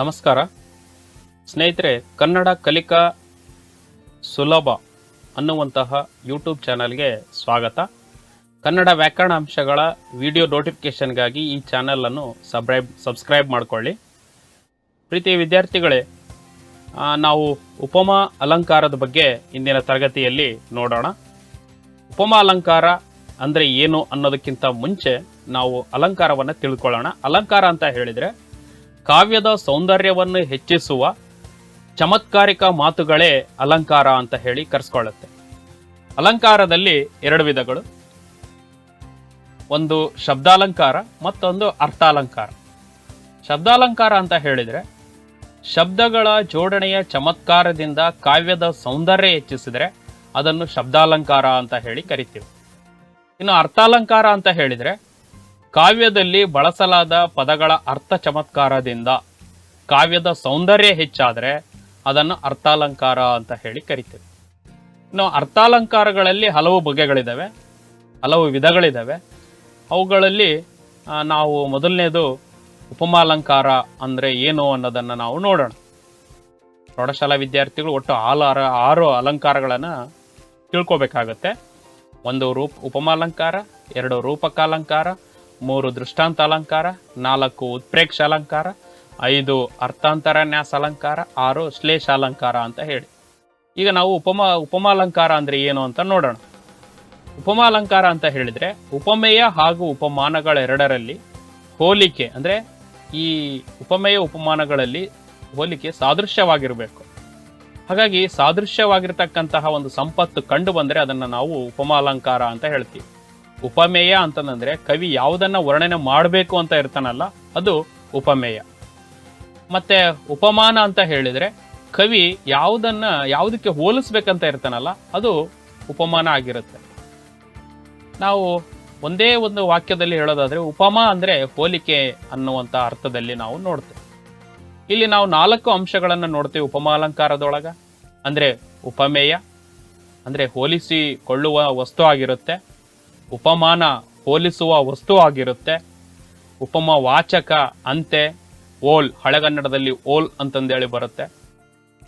ನಮಸ್ಕಾರ. ಸ್ನೇಹಿತರೆ, ಕನ್ನಡ ಕಲಿಕಾ ಸುಲಭ ಅನ್ನುವಂತಹ ಯೂಟ್ಯೂಬ್ ಚಾನಲ್ಗೆ ಸ್ವಾಗತ. ಕನ್ನಡ ವ್ಯಾಕರಣ ಅಂಶಗಳ ವಿಡಿಯೋ ನೋಟಿಫಿಕೇಷನ್ಗಾಗಿ ಈ ಚಾನಲನ್ನು ಸಬ್ರೈಬ್ ಸಬ್ಸ್ಕ್ರೈಬ್ ಮಾಡಿಕೊಳ್ಳಿ. ಪ್ರೀತಿ ವಿದ್ಯಾರ್ಥಿಗಳೇ ನಾವು ಉಪಮಾ ಅಲಂಕಾರದ ಬಗ್ಗೆ ಇಂದಿನ ತರಗತಿಯಲ್ಲಿ ನೋಡೋಣ. ಉಪಮಾ ಅಲಂಕಾರ ಅಂದರೆ ಏನು ಅನ್ನೋದಕ್ಕಿಂತ ಮುಂಚೆ ನಾವು ಅಲಂಕಾರವನ್ನು ತಿಳ್ಕೊಳ್ಳೋಣ. ಅಲಂಕಾರ ಅಂತ ಹೇಳಿದರೆ ಕಾವ್ಯದ ಸೌಂದರ್ಯವನ್ನು ಹೆಚ್ಚಿಸುವ ಚಮತ್ಕಾರಿಕ ಮಾತುಗಳೇ ಅಲಂಕಾರ ಅಂತ ಹೇಳಿ ಕರೆಸ್ಕೊಳ್ಳುತ್ತೆ. ಅಲಂಕಾರದಲ್ಲಿ ಎರಡು ವಿಧಗಳು. ಒಂದು ಶಬ್ದಾಲಂಕಾರ, ಮತ್ತೊಂದು ಅರ್ಥಾಲಂಕಾರ. ಶಬ್ದಾಲಂಕಾರ ಅಂತ ಹೇಳಿದರೆ ಶಬ್ದಗಳ ಜೋಡಣೆಯ ಚಮತ್ಕಾರದಿಂದ ಕಾವ್ಯದ ಸೌಂದರ್ಯ ಹೆಚ್ಚಿಸಿದರೆ ಅದನ್ನು ಶಬ್ದಾಲಂಕಾರ ಅಂತ ಹೇಳಿ ಕರಿತೀವಿ. ಇನ್ನು ಅರ್ಥಾಲಂಕಾರ ಅಂತ ಹೇಳಿದರೆ ಕಾವ್ಯದಲ್ಲಿ ಬಳಸಲಾದ ಪದಗಳ ಅರ್ಥ ಚಮತ್ಕಾರದಿಂದ ಕಾವ್ಯದ ಸೌಂದರ್ಯ ಹೆಚ್ಚಾದರೆ ಅದನ್ನು ಅರ್ಥಾಲಂಕಾರ ಅಂತ ಹೇಳಿ ಕರಿತೀವಿ. ಇನ್ನು ಅರ್ಥಾಲಂಕಾರಗಳಲ್ಲಿ ಹಲವು ಬಗೆಗಳಿದ್ದಾವೆ ಹಲವು ವಿಧಗಳಿದ್ದಾವೆ ಅವುಗಳಲ್ಲಿ ನಾವು ಮೊದಲನೇದು ಉಪಮಾಲಂಕಾರ ಅಂದರೆ ಏನು ಅನ್ನೋದನ್ನು ನಾವು ನೋಡೋಣ. ಪ್ರೌಢಶಾಲಾ ವಿದ್ಯಾರ್ಥಿಗಳು ಒಟ್ಟು ಆಲಾರ ಆರು ಅಲಂಕಾರಗಳನ್ನು ತಿಳ್ಕೊಬೇಕಾಗತ್ತೆ. ಒಂದು ರೂಪ ಉಪಮಾಲಂಕಾರ, ಎರಡು ರೂಪಕಾಲಂಕಾರ ಮೂರು ದೃಷ್ಟಾಂತ ಅಲಂಕಾರ, ನಾಲ್ಕು ಉತ್ಪ್ರೇಕ್ಷ ಅಲಂಕಾರ, ಐದು ಅರ್ಥಾಂತರ ನ್ಯಾಸ ಅಲಂಕಾರ, ಆರು ಶ್ಲೇಷ ಅಲಂಕಾರ ಅಂತ ಹೇಳಿ. ಈಗ ನಾವು ಉಪಮಾ ಉಪಮಾಲಂಕಾರ ಅಂದರೆ ಏನು ಅಂತ ನೋಡೋಣ. ಉಪಮಾಲಂಕಾರ ಅಂತ ಹೇಳಿದರೆ ಉಪಮೇಯ ಹಾಗೂ ಉಪಮಾನಗಳೆರಡರಲ್ಲಿ ಹೋಲಿಕೆ ಅಂದರೆ ಈ ಉಪಮೇಯ ಉಪಮಾನಗಳಲ್ಲಿ ಹೋಲಿಕೆ ಸಾದೃಶ್ಯವಾಗಿರಬೇಕು. ಹಾಗಾಗಿ ಸಾದೃಶ್ಯವಾಗಿರ್ತಕ್ಕಂತಹ ಒಂದು ಸಂಪತ್ತು ಕಂಡು ಬಂದರೆ ಅದನ್ನು ನಾವು ಉಪಮಾಲಂಕಾರ ಅಂತ ಹೇಳ್ತೀವಿ. ಉಪಮೇಯ ಅಂತಂದ್ರೆ ಕವಿ ಯಾವುದನ್ನ ವರ್ಣನೆ ಮಾಡಬೇಕು ಅಂತ ಇರ್ತಾನಲ್ಲ, ಅದು ಉಪಮೇಯ. ಮತ್ತೆ ಉಪಮಾನ ಅಂತ ಹೇಳಿದ್ರೆ ಕವಿ ಯಾವುದನ್ನ, ಯಾವುದಕ್ಕೆ ಹೋಲಿಸ್ಬೇಕಂತ ಇರ್ತಾನಲ್ಲ, ಅದು ಉಪಮಾನ ಆಗಿರುತ್ತೆ. ನಾವು ಒಂದೇ ಒಂದು ವಾಕ್ಯದಲ್ಲಿ ಹೇಳೋದಾದ್ರೆ ಉಪಮಾ ಅಂದ್ರೆ ಹೋಲಿಕೆ ಅನ್ನುವಂಥ ಅರ್ಥದಲ್ಲಿ ನಾವು ನೋಡ್ತೇವೆ. ಇಲ್ಲಿ ನಾವು ನಾಲ್ಕು ಅಂಶಗಳನ್ನು ನೋಡ್ತೇವೆ ಉಪಮಾಲಂಕಾರದೊಳಗ ಅಂದ್ರೆ ಉಪಮೇಯ, ಅಂದ್ರೆ ಹೋಲಿಸಿಕೊಳ್ಳುವ ವಸ್ತು ಆಗಿರುತ್ತೆ. ಉಪಮಾನ ಹೋಲಿಸುವ ವಸ್ತು ಆಗಿರುತ್ತೆ. ಉಪಮ ವಾಚಕ ಅಂತೆ ಓಲ್ ಹಳೆಗನ್ನಡದಲ್ಲಿ ಓಲ್ ಅಂತಂದೇಳಿ ಬರುತ್ತೆ.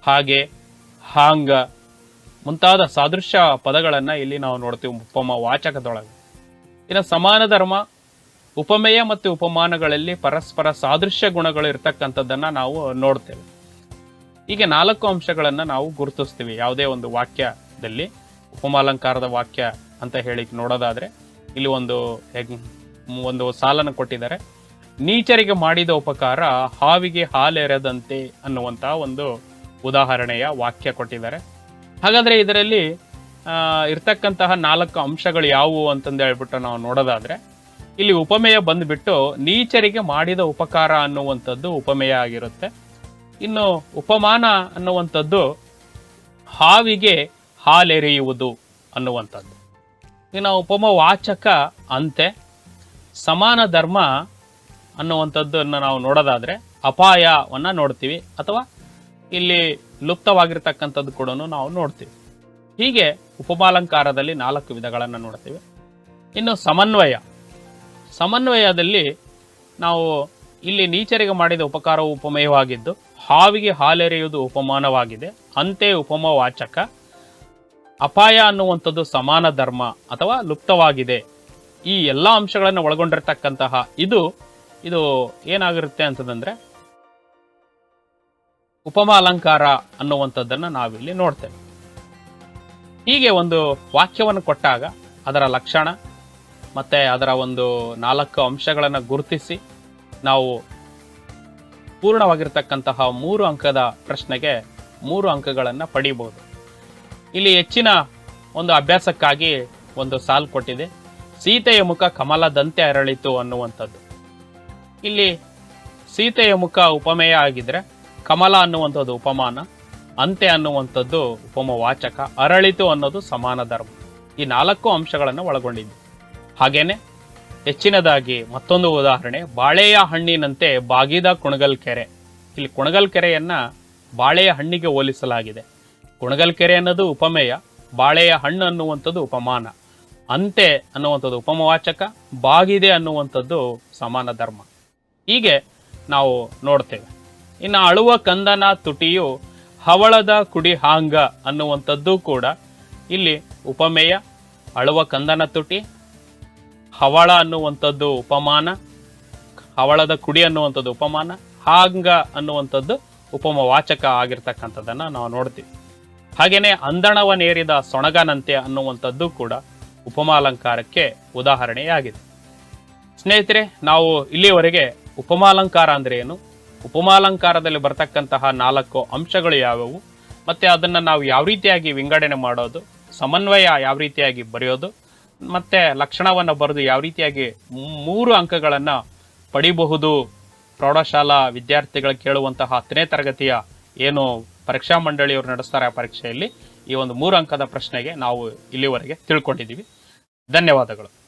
ಹಾಗೆ ಹಾಂಗ ಮುಂತಾದ ಸಾದೃಶ್ಯ ಪದಗಳನ್ನು ಇಲ್ಲಿ ನಾವು ನೋಡ್ತೀವಿ ಉಪಮ ವಾಚಕದೊಳಗೆ. ಇನ್ನು ಸಮಾನ ಧರ್ಮ, ಉಪಮೇಯ ಮತ್ತು ಉಪಮಾನಗಳಲ್ಲಿ ಪರಸ್ಪರ ಸಾದೃಶ್ಯ ಗುಣಗಳು ಇರ್ತಕ್ಕಂಥದ್ದನ್ನ ನಾವು ನೋಡ್ತೇವೆ. ಹೀಗೆ ನಾಲ್ಕು ಅಂಶಗಳನ್ನು ನಾವು ಗುರುತಿಸ್ತೀವಿ ಯಾವುದೇ ಒಂದು ವಾಕ್ಯದಲ್ಲಿ. ಉಪಮಾಲಂಕಾರದ ವಾಕ್ಯ ಅಂತ ಹೇಳಿ ನೋಡೋದಾದ್ರೆ ಇಲ್ಲಿ ಒಂದು ಒಂದು ಸಾಲನ್ನು ಕೊಟ್ಟಿದ್ದಾರೆ. ನೀಚರಿಗೆ ಮಾಡಿದ ಉಪಕಾರ ಹಾವಿಗೆ ಹಾಲೆರೆದಂತೆ ಅನ್ನುವಂತಹ ಒಂದು ಉದಾಹರಣೆಯ ವಾಕ್ಯ ಕೊಟ್ಟಿದ್ದಾರೆ. ಹಾಗಾದ್ರೆ ಇದರಲ್ಲಿ ಇರ್ತಕ್ಕಂತಹ ನಾಲ್ಕು ಅಂಶಗಳು ಯಾವುವು ಅಂತಂದು ಹೇಳ್ಬಿಟ್ಟು ನಾವು ನೋಡೋದಾದ್ರೆ, ಇಲ್ಲಿ ಉಪಮೇಯ ಬಂದ್ಬಿಟ್ಟು ನೀಚರಿಗೆ ಮಾಡಿದ ಉಪಕಾರ ಅನ್ನುವಂಥದ್ದು ಉಪಮೇಯ ಆಗಿರುತ್ತೆ. ಇನ್ನು ಉಪಮಾನ ಅನ್ನುವಂಥದ್ದು ಹಾವಿಗೆ ಹಾಲೆರೆಯುವುದು ಅನ್ನುವಂಥದ್ದು. ಇನ್ನು ಉಪಮ ವಾಚಕ ಅಂತೆ ಸಮಾನ ಧರ್ಮ ಅನ್ನುವಂಥದ್ದನ್ನು ನಾವು ನೋಡೋದಾದರೆ ಅಪಾಯವನ್ನು ನೋಡ್ತೀವಿ ಅಥವಾ ಇಲ್ಲಿ ಲುಪ್ತವಾಗಿರ್ತಕ್ಕಂಥದ್ದು ಕೂಡ ನಾವು ನೋಡ್ತೀವಿ. ಹೀಗೆ ಉಪಮಾಲಂಕಾರದಲ್ಲಿ ನಾಲ್ಕು ವಿಧಗಳನ್ನು ನೋಡ್ತೀವಿ. ಇನ್ನು ಸಮನ್ವಯ. ಸಮನ್ವಯದಲ್ಲಿ ನಾವು ಇಲ್ಲಿ ನೀಚರಿಗೆ ಮಾಡಿದ ಉಪಕಾರವು ಉಪಮೇಯವಾಗಿದ್ದು, ಹಾವಿಗೆ ಹಾಲೆರೆಯುವುದು ಉಪಮಾನವಾಗಿದೆ. ಅಂತೆ ಉಪಮವಾಚಕ. ಅಪಾಯ ಅನ್ನುವಂಥದ್ದು ಸಮಾನ ಧರ್ಮ ಅಥವಾ ಲುಪ್ತವಾಗಿದೆ. ಈ ಎಲ್ಲ ಅಂಶಗಳನ್ನು ಒಳಗೊಂಡಿರ್ತಕ್ಕಂತಹ ಇದು ಇದು ಏನಾಗಿರುತ್ತೆ ಅಂತಂದ್ರೆ ಉಪಮ ಅಲಂಕಾರ ಅನ್ನುವಂಥದ್ದನ್ನು ನಾವಿಲ್ಲಿ ನೋಡ್ತೇವೆ. ಹೀಗೆ ಒಂದು ವಾಕ್ಯವನ್ನು ಕೊಟ್ಟಾಗ ಅದರ ಲಕ್ಷಣ ಮತ್ತೆ ಅದರ ಒಂದು ನಾಲ್ಕು ಅಂಶಗಳನ್ನು ಗುರುತಿಸಿ ನಾವು ಪೂರ್ಣವಾಗಿರ್ತಕ್ಕಂತಹ ಮೂರು ಅಂಕದ ಪ್ರಶ್ನೆಗೆ ಮೂರು ಅಂಕಗಳನ್ನು ಪಡೀಬಹುದು. ಇಲ್ಲಿ ಹೆಚ್ಚಿನ ಒಂದು ಅಭ್ಯಾಸಕ್ಕಾಗಿ ಒಂದು ಸಾಲು ಕೊಟ್ಟಿದೆ. ಸೀತೆಯ ಮುಖ ಕಮಲದಂತೆ ಅರಳಿತು ಅನ್ನುವಂಥದ್ದು. ಇಲ್ಲಿ ಸೀತೆಯ ಮುಖ ಉಪಮೇಯ ಆಗಿದ್ರೆ ಕಮಲ ಅನ್ನುವಂಥದ್ದು ಉಪಮಾನ, ಅಂತೆ ಅನ್ನುವಂಥದ್ದು ಉಪಮವಾಚಕ, ಅರಳಿತು ಅನ್ನೋದು ಸಮಾನ ಧರ್ಮ. ಈ ನಾಲ್ಕು ಅಂಶಗಳನ್ನು ಒಳಗೊಂಡಿದೆ. ಹಾಗೇನೆ ಹೆಚ್ಚಿನದಾಗಿ ಮತ್ತೊಂದು ಉದಾಹರಣೆ, ಬಾಳೆಯ ಹಣ್ಣಿನಂತೆ ಬಾಗಿದ ಕುಣಗಲ್ ಕೆರೆ ಇಲ್ಲಿ ಕುಣಗಲ್ ಕೆರೆಯನ್ನ ಬಾಳೆಯ ಹಣ್ಣಿಗೆ ಹೋಲಿಸಲಾಗಿದೆ. ಕುಣಗಲ್ ಕೆರೆ ಅನ್ನೋದು ಉಪಮೇಯ, ಬಾಳೆಯ ಹಣ್ಣು ಅನ್ನುವಂಥದ್ದು ಉಪಮಾನ. ಅಂತೆ ಅನ್ನುವಂಥದ್ದು ಉಪಮವಾಚಕ, ಬಾಗಿದೆ ಅನ್ನುವಂಥದ್ದು ಸಮಾನ ಧರ್ಮ. ಹೀಗೆ ನಾವು ನೋಡ್ತೇವೆ. ಇನ್ನು ಅಳುವ ಕಂದನ ತುಟಿಯು ಹವಳದ ಕುಡಿ ಹಾಂಗ ಅನ್ನುವಂಥದ್ದು ಕೂಡ ಇಲ್ಲಿ ಉಪಮೇಯ, ಅಳುವ ಕಂದನ ತುಟಿ, ಹವಳ ಅನ್ನುವಂಥದ್ದು ಉಪಮಾನ, ಹವಳದ ಕುಡಿ ಅನ್ನುವಂಥದ್ದು ಉಪಮಾನ, ಹಾಂಗ ಅನ್ನುವಂಥದ್ದು ಉಪಮವಾಚಕ ಆಗಿರ್ತಕ್ಕಂಥದ್ದನ್ನ ನಾವು ನೋಡ್ತೀವಿ. ಹಾಗೇನೆ ಅಂದಣವನೇರಿದ ಸೊಣಗನಂತೆ ಅನ್ನುವಂಥದ್ದು ಕೂಡ ಉಪಮಾಲಂಕಾರಕ್ಕೆ ಉದಾಹರಣೆಯಾಗಿದೆ. ಸ್ನೇಹಿತರೆ, ನಾವು ಇಲ್ಲಿಯವರೆಗೆ ಉಪಮಾಲಂಕಾರ ಅಂದ್ರೆ ಏನು? ಉಪಮಾಲಂಕಾರದಲ್ಲಿ ಬರತಕ್ಕಂತಹ ನಾಲ್ಕು ಅಂಶಗಳು ಯಾವುವು? ಮತ್ತು ಅದನ್ನು ನಾವು ಯಾವ ರೀತಿಯಾಗಿ ವಿಂಗಡಣೆ ಮಾಡೋದು? ಸಮನ್ವಯ ಯಾವ ರೀತಿಯಾಗಿ ಬರೆಯೋದು? ಮತ್ತು ಲಕ್ಷಣವನ್ನು ಬರೆದು ಯಾವ ರೀತಿಯಾಗಿ ಮೂರು ಅಂಕಗಳನ್ನು ಪಡಿಬಹುದು? ಪ್ರೌಢಶಾಲಾ ವಿದ್ಯಾರ್ಥಿಗಳು ಕೇಳುವಂತಹ ಹತ್ತನೇ ತರಗತಿಯ ಏನು ಪರೀಕ್ಷಾ ಮಂಡಳಿಯವರು ನಡೆಸ್ತಾರೆ ಆ ಪರೀಕ್ಷೆಯಲ್ಲಿ ಈ ಒಂದು ಮೂರು ಅಂಕದ ಪ್ರಶ್ನೆಗೆ ನಾವು ಇಲ್ಲಿವರೆಗೆ ತಿಳ್ಕೊಂಡಿದ್ದೀವಿ. ಧನ್ಯವಾದಗಳು.